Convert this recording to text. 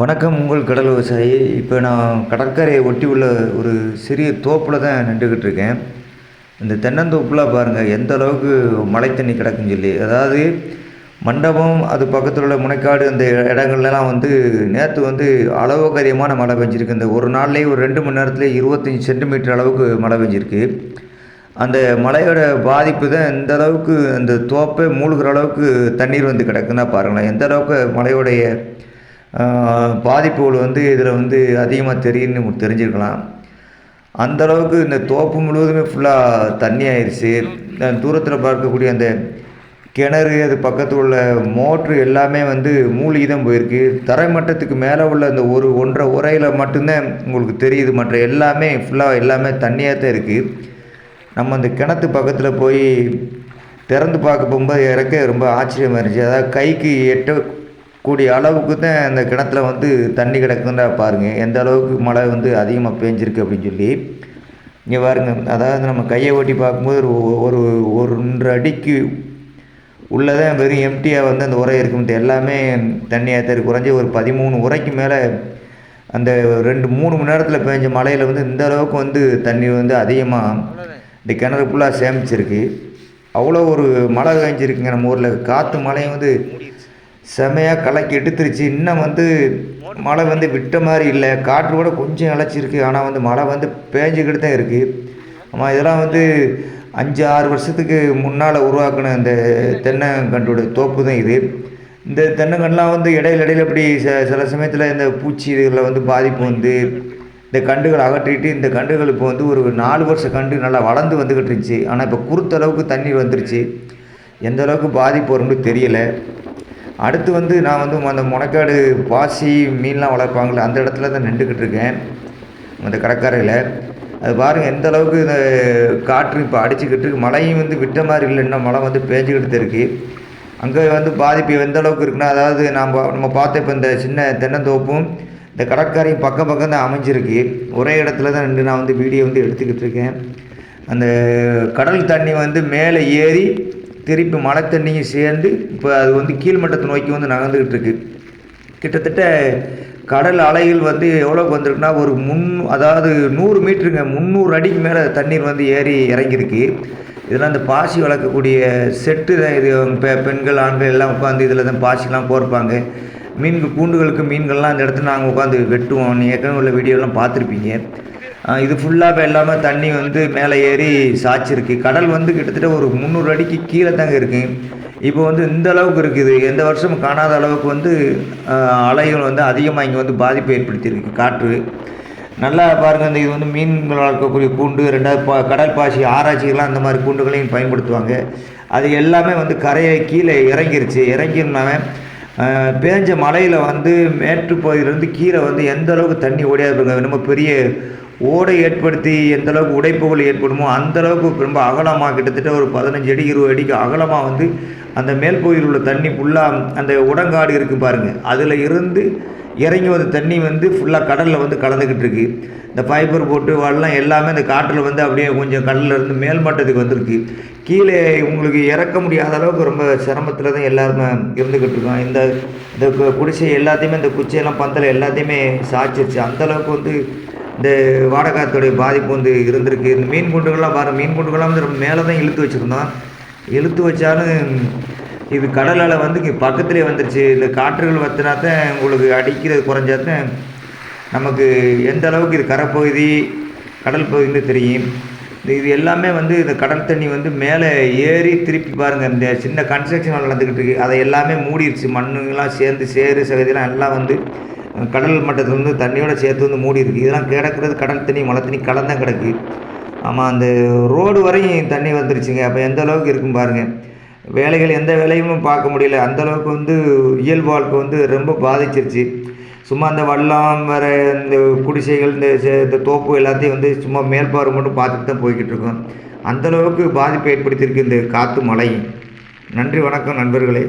வணக்கம் உங்கள் கடல் விவசாயி. இப்போ நான் கடற்கரையை ஒட்டி உள்ள ஒரு சிறிய தோப்பில் தான் நின்றுக்கிட்டு இருக்கேன். இந்த தென்னந்தோப்புலாம் பாருங்கள் எந்த அளவுக்கு மழை தண்ணி கிடக்குன்னு சொல்லி. அதாவது மண்டபம் அது பக்கத்தில் உள்ள முனைக்காடு அந்த இடங்கள்லாம் வந்து நேற்று வந்து அளவுக்கு அதிகமான மழை பெஞ்சிருக்கு. இந்த ஒரு நாள்லேயே ஒரு ரெண்டு மணி நேரத்துலேயே இருபத்தஞ்சி சென்டிமீட்டர் அளவுக்கு மழை பெஞ்சிருக்கு. அந்த மழையோட பாதிப்பு தான் இந்த அளவுக்கு அந்த தோப்பை மூழ்கிற அளவுக்கு தண்ணீர் வந்து கிடக்குன்னா பாருங்களேன். எந்த அளவுக்கு மழையோடைய பாதிப்புகள் வந்து இதில் வந்து அதிகமாக தெரியும்னு உங்களுக்கு தெரிஞ்சிருக்கலாம். அந்த அளவுக்கு இந்த தோப்பு முழுவதுமே ஃபுல்லாக தண்ணி ஆயிடுச்சு தூரத்தில் பார்க்கக்கூடிய அந்த கிணறு அது பக்கத்தில் உள்ள மோட்ரு எல்லாமே வந்து மூழ்கி தான் போயிருக்கு. தரைமட்டத்துக்கு மேலே உள்ள அந்த ஒரு ஒன்றரை உரையில் மட்டும்தான் உங்களுக்கு தெரியுது. மற்ற எல்லாமே ஃபுல்லாக எல்லாமே தண்ணியாக தான் இருக்குது நம்ம அந்த கிணத்து பக்கத்தில் போய் திறந்து பார்க்க போகும்போது இறக்க ரொம்ப ஆச்சரியமாக இருந்துச்சு. அதாவது கைக்கு எட்ட கூடிய அளவுக்கு தான் அந்த கிணத்துல வந்து தண்ணி கிடக்குதுன்னா பாருங்கள் எந்த அளவுக்கு மழை வந்து அதிகமாக பேஞ்சிருக்கு அப்படின்னு சொல்லி. இங்கே பாருங்கள் அதாவது நம்ம கையை ஓட்டி பார்க்கும்போது ஒரு ஒரு ஒரு ஒன்றரை அடிக்கு உள்ளதான் வெறும் எம்டியாக வந்து அந்த உரை இருக்கும் எல்லாமே தண்ணியாக தான் குறைஞ்சி ஒரு பதிமூணு உரைக்கு மேலே அந்த ரெண்டு மூணு மணி நேரத்தில் பெஞ்ச மழையில் வந்து இந்த அளவுக்கு வந்து தண்ணி வந்து அதிகமாக இந்த கிணறு ஃபுல்லாக சேமிச்சிருக்கு. அவ்வளோ ஒரு மழை பெஞ்சிருக்குங்க நம்ம ஊரில். காற்று மழையும் வந்து செமையாக கலக்கி எடுத்துருச்சு. இன்னும் வந்து மழை வந்து விட்ட மாதிரி இல்லை. காற்று கூட கொஞ்சம் இழைச்சிருக்கு. ஆனால் வந்து மழை வந்து பேஞ்சுக்கிட்டு தான் இருக்குது ஆமாம் இதெல்லாம் வந்து அஞ்சு ஆறு வருஷத்துக்கு முன்னால் உருவாக்கின இந்த தென்னங்கண்டோட தோப்பு தான் இது. இந்த தென்னங்கன்றுலாம் வந்து இடையில இடையில இப்படி ச சில சமயத்தில் இந்த பூச்சி இதுகளில் வந்து பாதிப்பு வந்து இந்த கண்டுகள் அகற்றிட்டு இந்த கண்டுகள் இப்போ வந்து ஒரு நாலு வருஷம் கண்டு நல்லா வளர்ந்து வந்துக்கிட்டு இருந்துச்சு. ஆனால் இப்போ குறுத்த அளவுக்கு தண்ணீர் வந்துருச்சு. எந்த அளவுக்கு பாதிப்பு வரும்னு தெரியலை. அடுத்து வந்து நான் வந்து அந்த முனைக்காடு பாசி மீன்லாம் வளர்ப்பாங்களே அந்த இடத்துல தான் நின்றுக்கிட்டு இருக்கேன். அந்த கடற்கரையில். அது பாருங்கள் எந்த அளவுக்கு இந்த காற்று இப்போ அடிச்சுக்கிட்டு இருக்கு. மழையும் வந்து விட்ட மாதிரி இல்லைன்னா மழை வந்து பேஞ்சுக்கிட்டு தான் இருக்குது அங்கே வந்து பாதிப்பு எந்த அளவுக்கு இருக்குன்னா அதாவது நாம் நம்ம பார்த்த இப்போ இந்த சின்ன தென்னந்தோப்பும் இந்த கடற்கரையும் பக்கம் பக்கம் தான் அமைஞ்சிருக்கு. ஒரே இடத்துல தான் நின்று நான் வந்து வீடியோ வந்து எடுத்துக்கிட்டு இருக்கேன். அந்த கடல் தண்ணி வந்து மேலே ஏறி திருப்பி மழை தண்ணியும் சேர்ந்து இப்போ அது வந்து கீழ்மட்டத்தை நோக்கி வந்து நகர்ந்துக்கிட்டு இருக்கு கிட்டத்தட்ட கடல் அலைகள் வந்து எவ்வளோக்கு வந்திருக்குன்னா ஒரு முன் அதாவது நூறு மீட்டருங்க முந்நூறு அடிக்கு மேலே தண்ணீர் வந்து ஏறி இறங்கியிருக்கு. இதெல்லாம் இந்த பாசி வளர்க்கக்கூடிய செட்டு தான் இது. பெ பெண்கள் ஆண்கள் எல்லாம் உட்காந்து இதில் தான் பாசிலாம் கோர்ப்பாங்க மீன்கள் கூண்டுகளுக்கு மீன்கள்லாம் அந்த இடத்துல நாங்கள் உட்காந்து வெட்டுவோம். நீ ஏற்கனவே உள்ள வீடியோலாம் பார்த்துருப்பீங்க. இது ஃபுல்லாக எல்லாமே தண்ணி வந்து மேலே ஏறி சாய்ச்சிருக்கு. கடல் வந்து கிட்டத்தட்ட ஒரு முந்நூறு அடிக்கு கீழே தாங்க இருக்குது இப்போ வந்து இந்த அளவுக்கு இருக்குது. எந்த வருஷமும் காணாத அளவுக்கு வந்து அலைகள் வந்து அதிகமாக இங்கே வந்து பாதிப்பு ஏற்படுத்தியிருக்கு. காற்று. நல்லா பாருங்கள் இந்த இது வந்து மீன்கள் வளர்க்கக்கூடிய கூண்டு ரெண்டாவது பா கடல் பாசி ஆராய்ச்சிகள்லாம் அந்த மாதிரி கூண்டுகளையும் பயன்படுத்துவாங்க. அது எல்லாமே வந்து கரையை கீழே இறங்கிருச்சு. இறங்கினாவே பேஞ்ச மலையில் வந்து மேற்று பகுதியிலேருந்து கீழே வந்து எந்த அளவுக்கு தண்ணி ஓடியாது பாருங்க ரொம்ப பெரிய ஓடை ஏற்படுத்தி எந்த அளவுக்கு உடைப்புகள் ஏற்படுமோ அந்த அளவுக்கு ரொம்ப அகலமாக கிட்டத்தட்ட ஒரு பதினஞ்சு அடி இருபது அடிக்கு அகலமாக வந்து அந்த மேல் பகுதியில் உள்ள தண்ணி ஃபுல்லாக அந்த உடங்காடு இருக்குது பாருங்கள் அதில் இருந்து இறங்கி வந்த தண்ணி வந்து ஃபுல்லாக கடலில் வந்து கலந்துக்கிட்டு இருக்கு. இந்த ஃபைபர் போட்டு வள்ளம் எல்லாமே இந்த காற்றில் வந்து அப்படியே கொஞ்சம் கடல்ல இருந்து மேல்மட்டத்துக்கு வந்திருக்கு. கீழே உங்களுக்கு இறக்க முடியாத அளவுக்கு ரொம்ப சிரமத்தில் தான் எல்லாருமே இருந்துக்கிட்டு இருக்கோம். இந்த இந்த குடிசை எல்லாத்தையுமே இந்த குச்சியெல்லாம் பந்தல் எல்லாத்தையுமே சாய்ச்சிருச்சு. அந்த அளவுக்கு வந்து இந்த வாடகாத்துடைய பாதிப்பு வந்து இருந்திருக்கு. இந்த மீன் குண்டுகள்லாம் பாருங்கள் மீன் குண்டுகள்லாம் வந்து ரொம்ப மேலே தான் இழுத்து வச்சுருந்தோம். இழுத்து வச்சாலும் இது கடலால் வந்து இங்கே பக்கத்துலேயே வந்துருச்சு. இந்த காற்றுகள் வத்தினா தான் உங்களுக்கு அடிக்கிறது குறைஞ்சா தான் நமக்கு எந்த அளவுக்கு இது கரைப்பகுதி கடல் பகுதின்னு தெரியும். இந்த இது எல்லாமே வந்து இந்த கடல் தண்ணி வந்து மேலே ஏறி திருப்பி பாருங்கள் இந்த சின்ன கன்ஸ்ட்ரக்ஷன் நடந்துக்கிட்டு இருக்குது அதை எல்லாமே மூடிடுச்சு மண்ணுங்கெல்லாம் சேர்ந்து சேறு சகதியெல்லாம் எல்லாம் வந்து கடல் மட்டத்தில் வந்து தண்ணியோட சேர்த்து வந்து மூடி இருக்குது இதெல்லாம் கிடக்கிறது கடல் தண்ணி மழை தண்ணி கலந்தான் கிடக்கு. ஆமாம் அந்த ரோடு வரையும் தண்ணி வந்துருச்சுங்க. அப்போ எந்த அளவுக்கு இருக்கும் பாருங்கள் வேலைகள் எந்த வேலையுமே பார்க்க முடியல. அந்த அளவுக்கு வந்து இயல்பு வாழ்க்கை வந்து ரொம்ப பாதிச்சிருச்சு. சும்மா அந்த வல்லம் வேறு இந்த குடிசைகள் இந்த இந்த தோப்பு எல்லாத்தையும் வந்து சும்மா மேல்பார்வை மட்டும் பார்த்துட்டு தான் போய்கிட்டு இருக்கோம். அந்த அளவுக்கு பாதிப்பு ஏற்படுத்தியிருக்கு இந்த காற்று மழையும். நன்றி வணக்கம் நண்பர்களே.